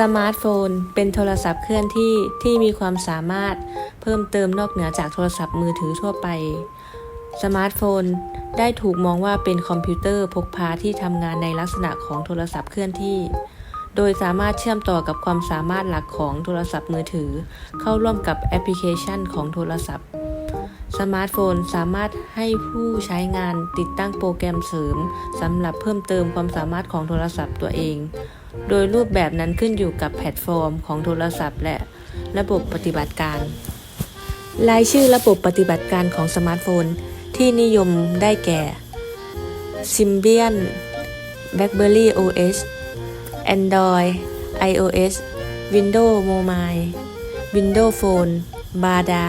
สมาร์ทโฟน เป็นโทรศัพท์เคลื่อนที่ที่มีความสามารถเพิ่มเติมนอกเหนือจากโทรศัพท์มือถือทั่วไป สมาร์ทโฟน ได้ถูกมองว่าเป็นคอมพิวเตอร์พกพาที่ทำงานในลักษณะของโทรศัพท์เคลื่อนที่ โดยสามารถเชื่อมต่อกับความสามารถหลักของโทรศัพท์มือถือ เข้าร่วมกับแอปพลิเคชันของโทรศัพท์ สมาร์ทโฟนสามารถให้ผู้ใช้งานติดตั้งโปรแกรมเสริมสำหรับเพิ่มเติมความสามารถของโทรศัพท์ตัวเอง โดยรูปแบบนั้นขึ้นอยู่กับแพลตฟอร์มของโทรศัพท์และระบบปฏิบัติการ รายชื่อระบบปฏิบัติการของสมาร์ทโฟนที่นิยมได้แก่ Symbian BlackBerry OS Android iOS Windows Mobile Windows Phone Bada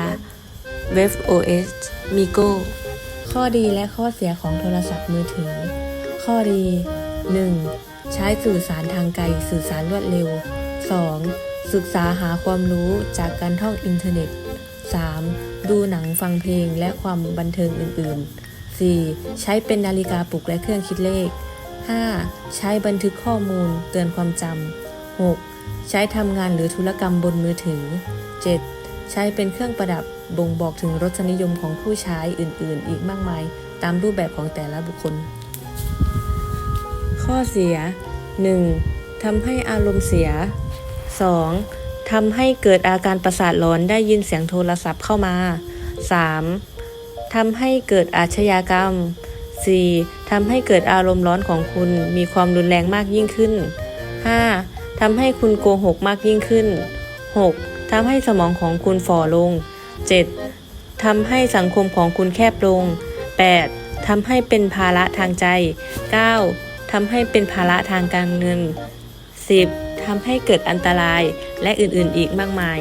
Web OS Migo ข้อดีและข้อเสียของโทรศัพท์มือถือ ข้อดี 1. ใช้สื่อสารทางไกล สื่อสารรวดเร็ว 2. ศึกษาหาความรู้จากการท่องอินเทอร์เน็ต 3. ดูหนังฟังเพลงและความบันเทิงอื่น ๆ 4. ใช้เป็นนาฬิกาปลุกและเครื่องคิดเลข 5. ใช้บันทึกข้อมูลเตือนความจำ 6. ใช้ทำงานหรือธุรกรรมบนมือถือ 7. ใช้เป็นเครื่องประดับบ่งบอกถึงรสนิยมของผู้ใช้อื่น ๆ อีกมากมาย ตามรูปแบบของแต่ละบุคคล ข้อเสีย 1. ทำให้อารมณ์เสีย 2. ทำให้เกิดอาการประสาทร้อนได้ยินเสียงโทรศัพท์เข้ามา 3. ทำให้เกิดอาชญากรรม 4. ทำให้เกิดอารมณ์ร้อนของคุณมีความรุนแรงมากยิ่งขึ้น 5. ทำให้คุณโกหกมากยิ่งขึ้น 6. ทำให้สมองของคุณฝ่อลง 7. ทำให้สังคมของคุณแคบลง 8. ทำให้เป็นภาระทางใจ 9. ทำให้เป็นภาระทางการเงิน 10. ทำให้เกิดอันตรายและอื่นๆอีกมากมาย